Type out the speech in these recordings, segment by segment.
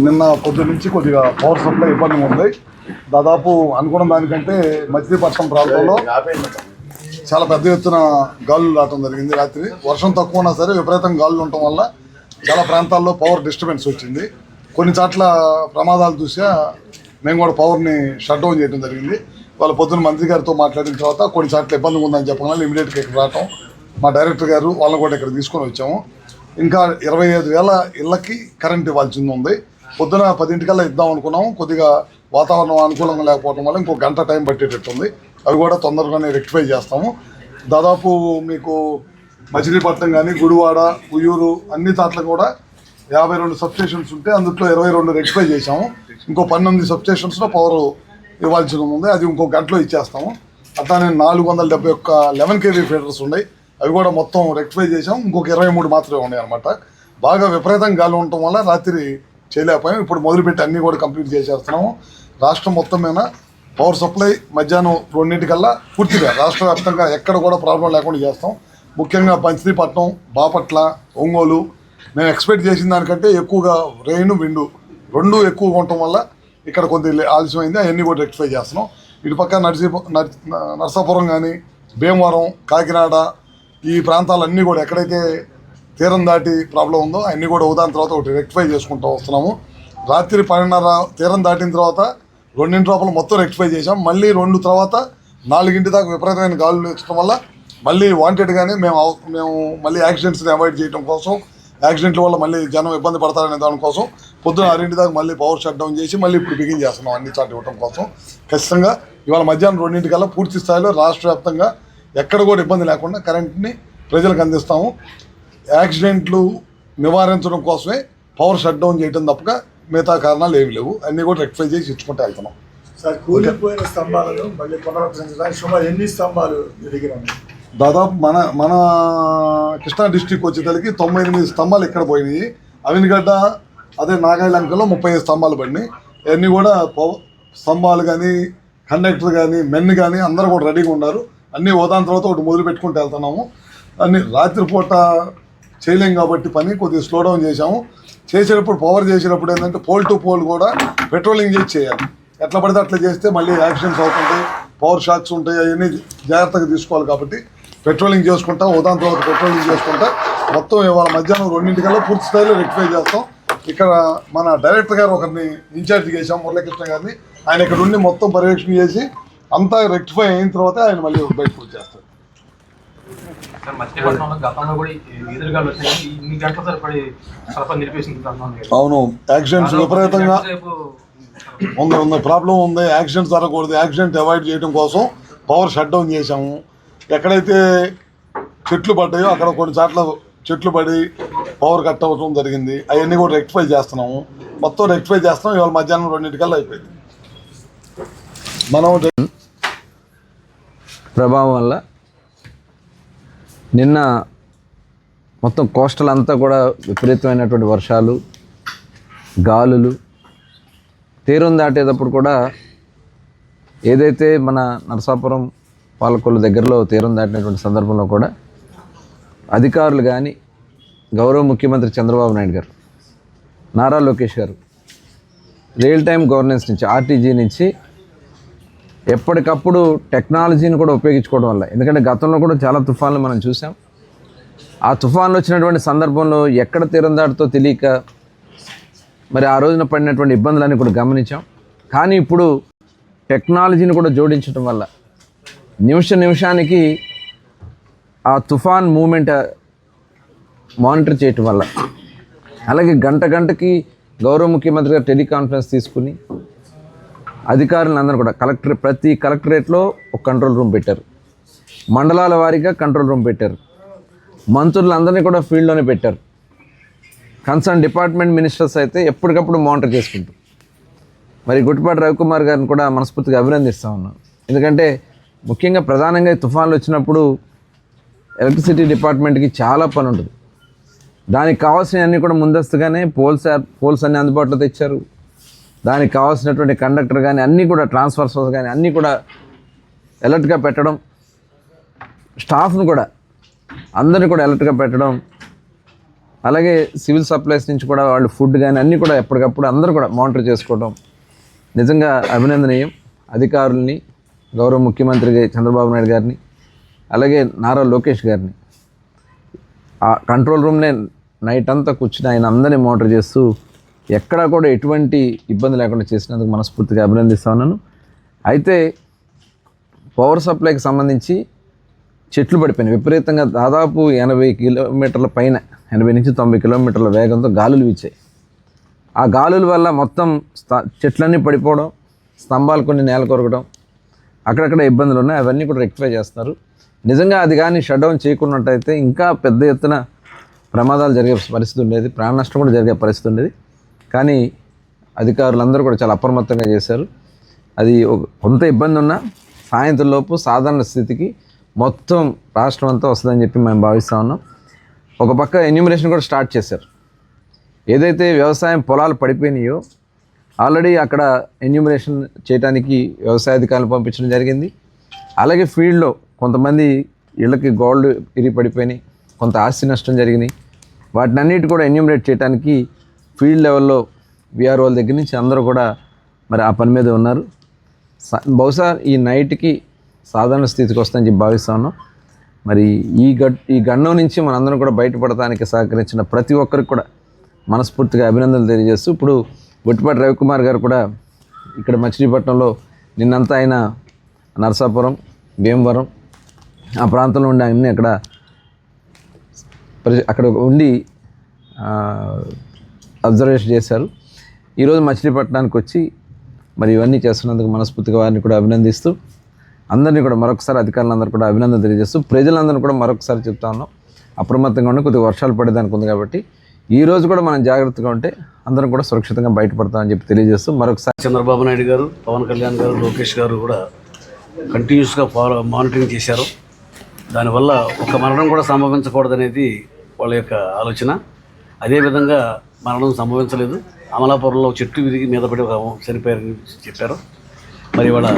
నిన్న పొద్దు నుంచి కొద్దిగా పవర్ సప్లై ఇబ్బంది ఉంది. దాదాపు అనుకున్న దానికంటే మచిలీపట్నం ప్రాంతంలో చాలా పెద్ద ఎత్తున గాలులు రావడం జరిగింది రాత్రి. వర్షం తక్కువ ఉన్నా సరే విపరీతం గాలులు ఉండటం వల్ల చాలా ప్రాంతాల్లో పవర్ డిస్టర్బెన్స్ వచ్చింది. కొన్ని చోట్ల ప్రమాదాలు చూసా మేము కూడా పవర్ని షట్ డౌన్ చేయడం జరిగింది. వాళ్ళ పొద్దున్న మంత్రి గారితో మాట్లాడిన తర్వాత కొన్ని చోట్ల ఇబ్బంది ఉందని చెప్పగానే ఇమీడియట్గా ఇక్కడ రావటం. మా డైరెక్టర్ గారు వాళ్ళని కూడా ఇక్కడ తీసుకొని వచ్చాము. ఇంకా ఇరవై ఐదు వేల ఇళ్ళకి కరెంట్ ఇవ్వాల్సింది ఉంది. పొద్దున పదింటికల్లా ఇద్దాం అనుకున్నాము. కొద్దిగా వాతావరణం అనుకూలంగా లేకపోవడం వల్ల ఇంకో గంట టైం పట్టేటట్టుంది. అవి కూడా తొందరగానే రెక్టిఫై చేస్తాము. దాదాపు మీకు మచిలీపట్నం కానీ గుడివాడ ఉయ్యూరు అన్ని చోట్ల కూడా యాభై రెండు సబ్స్టేషన్స్ ఉంటే అందులో ఇరవై రెండు రెక్టిఫై చేసాము ఇంకో పన్నెండు సబ్స్టేషన్స్లో పవర్ ఇవ్వాల్సి ఉంది. అది ఇంకో గంటలో ఇచ్చేస్తాము. అట్లానే నాలుగు వందల డెబ్బై ఒక్క లెవెన్ కేవీ ఫీడర్స్ ఉన్నాయి. అవి కూడా మొత్తం రెక్టిఫై చేసాం ఇంకొక ఇరవై మూడు మాత్రమే ఉన్నాయి అనమాట బాగా విపరీతంగా గాలి ఉండటం వల్ల రాత్రి చేయలేకపోయాం. ఇప్పుడు మొదలుపెట్టి అన్నీ కూడా కంప్లీట్ చేసేస్తున్నాము. రాష్ట్రం మొత్తం మీద పవర్ సప్లై మధ్యాహ్నం రెండింటికల్లా పూర్తిగా రాష్ట్ర వ్యాప్తంగా ఎక్కడ కూడా ప్రాబ్లం లేకుండా చేస్తాం. ముఖ్యంగా పంచదీపట్నం బాపట్ల ఒంగోలు. మేము ఎక్స్పెక్ట్ చేసిన దానికంటే ఎక్కువగా రెయిన్ విండు రెండు ఎక్కువగా ఉండటం వల్ల ఇక్కడ కొంత ఆలస్యమైంది. అవన్నీ కూడా రెక్టిఫై చేస్తున్నాం. ఇటు పక్క నర్సీ నర్సాపురం కానీ భీమవరం కాకినాడ ఈ ప్రాంతాలన్నీ కూడా ఎక్కడైతే తీరం దాటి ప్రాబ్లం ఉందో అన్నీ కూడా ఉదాహరణ తర్వాత ఒకటి రెక్టిఫై చేసుకుంటూ వస్తున్నాము. రాత్రి పన్నెండున్నర తీరం దాటిన తర్వాత రెండింటి లోపల మొత్తం రెక్టిఫై చేసాం మళ్ళీ రెండు తర్వాత నాలుగింటి దాకా విపరీతమైన గాలులు వచ్చడం వల్ల మళ్ళీ వాంటెడ్గానే మేము అవ- మేము మళ్ళీ యాక్సిడెంట్స్ని అవాయిడ్ చేయడం కోసం యాక్సిడెంట్ల వల్ల మళ్ళీ జనం ఇబ్బంది పడతారనే దానికోసం పొద్దున ఆరింటి దాకా మళ్ళీ పవర్ షట్ డౌన్ చేసి మళ్ళీ ఇప్పుడు బిగిన్ చేస్తున్నాం అన్ని చాటు ఇవ్వడం కోసం. ఖచ్చితంగా ఇవాళ మధ్యాహ్నం రెండింటికల్లా పూర్తి స్థాయిలో రాష్ట్ర వ్యాప్తంగా ఎక్కడ కూడా ఇబ్బంది లేకుండా కరెంట్ని ప్రజలకు అందిస్తాము. యాక్సిడెంట్లు నివారించడం కోసమే పవర్ షట్ డౌన్ చేయడం తప్పక మిగతా కారణాలు ఏమి లేవు. అన్నీ కూడా రెక్టిఫై చేసి ఇచ్చుకుంటూ వెళ్తున్నాం. సార్ కూలిపోయిన స్తంభాలను మళ్ళీ పునరుద్ధరించడానికి సుమారు ఎన్ని స్తంభాలు ఉన్నాయి దాదాపు మన మన కృష్ణా డిస్టిక్ వచ్చేసరికి తొంభై ఎనిమిది స్తంభాలు ఇక్కడ పోయినాయి. అవినిగడ్డ అదే నాగాయలంకలో ముప్పై ఐదు స్తంభాలు పడినాయి. ఇవన్నీ కూడా పవ- స్తంభాలు కానీ కండక్టర్ కానీ మెన్ కానీ అందరూ కూడా రెడీగా ఉన్నారు. అన్నీ ఓదాని తర్వాత ఒకటి మొదలు పెట్టుకుంటూ వెళ్తున్నాము. అన్ని రాత్రిపూట చేయలేం కాబట్టి పని కొద్దిగా స్లో డౌన్ చేసాము చేసేటప్పుడు పవర్ చేసేటప్పుడు ఏంటంటే పోల్ టు పోల్ కూడా పెట్రోలింగ్ చేసి చేయాలి. ఎట్లా పడితే అట్లా చేస్తే మళ్ళీ యాక్సిడెంట్స్ అవుతుంటాయి పవర్ షాక్స్ ఉంటాయి అవన్నీ జాగ్రత్తగా తీసుకోవాలి కాబట్టి పెట్రోలింగ్ చేసుకుంటా ఉదాహరణ తర్వాత పెట్రోలింగ్ చేసుకుంటా. మొత్తం ఇవాళ మధ్యాహ్నం రెండింటికల్లా పూర్తి స్థాయిలో రెక్టిఫై చేస్తాం. ఇక్కడ మన డైరెక్టర్ గారు ఒకరిని ఇన్ఛార్జ్ చేశాం మురళీకృష్ణ గారిని. ఆయన ఇక్కడ ఉండి మొత్తం పర్యవేక్షణ చేసి అంతా రెక్టిఫై అయిన తర్వాత ఆయన మళ్ళీ బయటకు వచ్చేస్తారు. అవును యాక్సిడెంట్స్ విపరీతంగా ఉంది ఉంది. ప్రాబ్లం ఉంది. యాక్సిడెంట్ జరగకూడదు. యాక్సిడెంట్ అవాయిడ్ చేయడం కోసం పవర్ షట్ డౌన్ చేసాము ఎక్కడైతే చెట్లు పడ్డాయో అక్కడ కొన్ని చోట్ల చెట్లు పడి పవర్ కట్ అవ్వడం జరిగింది. అవన్నీ కూడా రెక్టిఫై చేస్తున్నాము. మొత్తం రెక్టిఫై చేస్తున్నాం. ఇవాళ మధ్యాహ్నం రెండింటికల్లా అయిపోయింది. మనం ప్రభావం వల్ల నిన్న మొత్తం కోస్టల్ అంతా కూడా విపరీతమైనటువంటి వర్షాలు గాలులు తీరం దాటేటప్పుడు కూడా ఏదైతే మన నరసాపురం పాలకొల్లు దగ్గరలో తీరం దాటినటువంటి సందర్భంలో కూడా అధికారులు కానీ గౌరవ ముఖ్యమంత్రి Chandrababu Naidu garu Nara Lokesh garu real time governance నుంచి ఆర్టీజీ నుంచి ఎప్పటికప్పుడు టెక్నాలజీని కూడా ఉపయోగించుకోవడం వల్ల. ఎందుకంటే గతంలో కూడా చాలా తుఫాన్లు మనం చూసాం. ఆ తుఫాన్లు వచ్చినటువంటి సందర్భంలో ఎక్కడ తీరం దాటితో తెలియక మరి ఆ రోజున పడినటువంటి ఇబ్బందులన్నీ కూడా గమనించాం. కానీ ఇప్పుడు టెక్నాలజీని కూడా జోడించడం వల్ల నిమిష నిమిషానికి ఆ తుఫాన్ మూమెంట్ మానిటర్ చేయటం వల్ల. అలాగే గంట గంటకి గౌరవ ముఖ్యమంత్రి గారు టెలికాన్ఫరెన్స్ తీసుకుని అధికారులను అందరూ కూడా కలెక్టర్ ప్రతి కలెక్టరేట్లో ఒక కంట్రోల్ రూమ్ పెట్టారు. మండలాల వారీగా కంట్రోల్ రూమ్ పెట్టారు. మంత్రులందరినీ కూడా ఫీల్డ్లోనే పెట్టారు. కన్సర్న్ డిపార్ట్మెంట్ మినిస్టర్స్ అయితే ఎప్పటికప్పుడు మానిటర్ చేసుకుంటారు. మరి గుట్టిపాటి రవికుమార్ గారిని కూడా మనస్ఫూర్తిగా అభినందిస్తూ ఉన్నాను ఎందుకంటే ముఖ్యంగా ప్రధానంగా తుఫాన్లు వచ్చినప్పుడు ఎలక్ట్రిసిటీ డిపార్ట్మెంట్కి చాలా పని ఉంటుంది. దానికి కావాల్సినవన్నీ కూడా ముందస్తుగానే పోల్స్ పోల్స్ అన్ని అందుబాటులో తెచ్చారు. దానికి కావాల్సినటువంటి కండక్టర్ కానీ అన్నీ కూడా ట్రాన్స్ఫర్స్ కానీ అన్నీ కూడా అలర్ట్గా పెట్టడం స్టాఫ్ను కూడా అందరిని కూడా అలర్ట్గా పెట్టడం అలాగే సివిల్ సప్లైస్ నుంచి కూడా వాళ్ళు ఫుడ్ కానీ అన్నీ కూడా ఎప్పటికప్పుడు అందరూ కూడా మానిటర్ చేసుకోవడం నిజంగా అభినందనీయం. అధికారుల్ని గౌరవ ముఖ్యమంత్రి చంద్రబాబు నాయుడు గారిని అలాగే నారా లోకేష్ గారిని. ఆ కంట్రోల్ రూమ్నే నైట్ అంతా కూర్చుని ఆయన అందరినీ మోటర్ చేస్తూ ఎక్కడా కూడా ఎటువంటి ఇబ్బంది లేకుండా చేసినందుకు మనస్ఫూర్తిగా అభినందిస్తా ఉన్నాను అయితే పవర్ సప్లైకి సంబంధించి చెట్లు పడిపోయినాయి. విపరీతంగా దాదాపు ఎనభై కిలోమీటర్ల పైన ఎనభై నుంచి తొంభై కిలోమీటర్ల వేగంతో గాలులు వీచాయి. ఆ గాలుల వల్ల మొత్తం చెట్లన్నీ పడిపోవడం స్తంభాలు కొన్ని నేల కొరగడం అక్కడక్కడ ఇబ్బందులు ఉన్నాయి. అవన్నీ కూడా రెక్టిఫై చేస్తున్నారు. నిజంగా అది కానీ షట్ డౌన్ చేయకున్నట్టయితే ఇంకా పెద్ద ఎత్తున ప్రమాదాలు జరిగే పరిస్థితి ఉండేది. ప్రాణ నష్టం కూడా జరిగే పరిస్థితి ఉండేది. కానీ అధికారులందరూ కూడా చాలా అప్రమత్తంగా చేశారు. అది ఒక- కొంత ఇబ్బంది ఉన్నా సాయంత్రం లోపు సాధారణ స్థితికి మొత్తం రాష్ట్రం అంతా వస్తుందని చెప్పి మేము భావిస్తూ ఉన్నాం. ఒక పక్క ఎన్యూమరేషన్ కూడా స్టార్ట్ చేశారు. ఏదైతే వ్యవసాయం పొలాలు పడిపోయినాయో ఆల్రెడీ అక్కడ ఎన్యూమరేషన్ చేయడానికి వ్యవసాయ అధికారులు పంపించడం జరిగింది. అలాగే ఫీల్డ్లో కొంతమంది ఇళ్ళకి గోల్డ్ ఇరిగి పడిపోయినాయి కొంత ఆస్తి నష్టం జరిగినాయి. వాటినన్నిటి కూడా ఎన్యూమరేట్ చేయడానికి ఫీల్డ్ లెవెల్లో విఆర్ఓల దగ్గర నుంచి అందరూ కూడా మరి ఆ పని మీద ఉన్నారు. స- బహుశా ఈ నైట్కి సాధారణ స్థితికి వస్తుందని చెప్పి భావిస్తా ఉన్నాం. మరి ఈ గడ్ ఈ గండం నుంచి మనందరం కూడా బయటపడటానికి సహకరించిన ప్రతి ఒక్కరికి కూడా మనస్ఫూర్తిగా అభినందనలు తెలియజేస్తూ ఇప్పుడు బొట్టిపాటి రవికుమార్ గారు కూడా ఇక్కడ మచిలీపట్నంలో నిన్నంతా ఆయన నరసాపురం భీమవరం ఆ ప్రాంతంలో ఉండే అన్నీ అక్కడ ప్రజ అక్కడ ఉండి అబ్జర్వేషన్ చేశారు. ఈరోజు మచిలీపట్నానికి వచ్చి మరి ఇవన్నీ చేస్తున్నందుకు మనస్ఫూర్తిగా వారిని కూడా అభినందిస్తూ అందరినీ కూడా మరొకసారి అధికారులందరూ కూడా అభినందన తెలియజేస్తూ ప్రజలందరూ కూడా మరొకసారి చెప్తా ఉన్నాం. అప్రమత్తంగా ఉండి కొద్దిగా వర్షాలు పడేదానికి ఉంది కాబట్టి ఈ రోజు కూడా మనం జాగ్రత్తగా ఉంటే అందరం కూడా సురక్షితంగా బయటపడతామని చెప్పి తెలియజేస్తూ మరొకసారి చంద్రబాబు నాయుడు గారు పవన్ కళ్యాణ్ గారు లోకేష్ గారు కూడా కంటిన్యూస్గా ఫాలో మానిటరింగ్ చేశారు. దానివల్ల ఒక మరణం కూడా సంభవించకూడదనేది వాళ్ళ యొక్క ఆలోచన. అదేవిధంగా మరణం సంభవించలేదు. అమలాపురంలో చెట్టు విరిగి మీద పడి చనిపోయారని చెప్పారు. మరి వాళ్ళ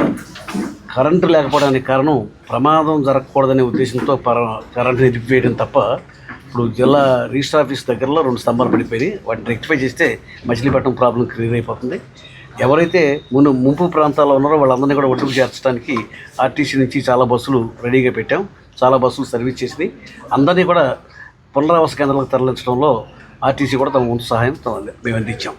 కరెంటు లేకపోవడానికి కారణం ప్రమాదం జరగకూడదనే ఉద్దేశంతో పర కరెంటు నిలిపివేయడం తప్ప ఇప్పుడు జిల్లా రిజిస్టర్ ఆఫీస్ దగ్గరలో రెండు స్తంభాలు పడిపోయి వాటిని రెక్టిఫై చేస్తే మచిలీపట్నం ప్రాబ్లం క్లియర్ అయిపోతుంది. ఎవరైతే మును ముంపు ప్రాంతాల్లో ఉన్నారో వాళ్ళందరినీ కూడా ఒడ్డుకు చేర్చడానికి ఆర్టీసీ నుంచి చాలా బస్సులు రెడీగా పెట్టాం. చాలా బస్సులు సర్వీస్ చేసినాయి. అందరినీ కూడా పునరావాస కేంద్రాలకు తరలించడంలో ఆర్టీసీ కూడా తమ ముందు సహాయం తమ- మేము అందించాం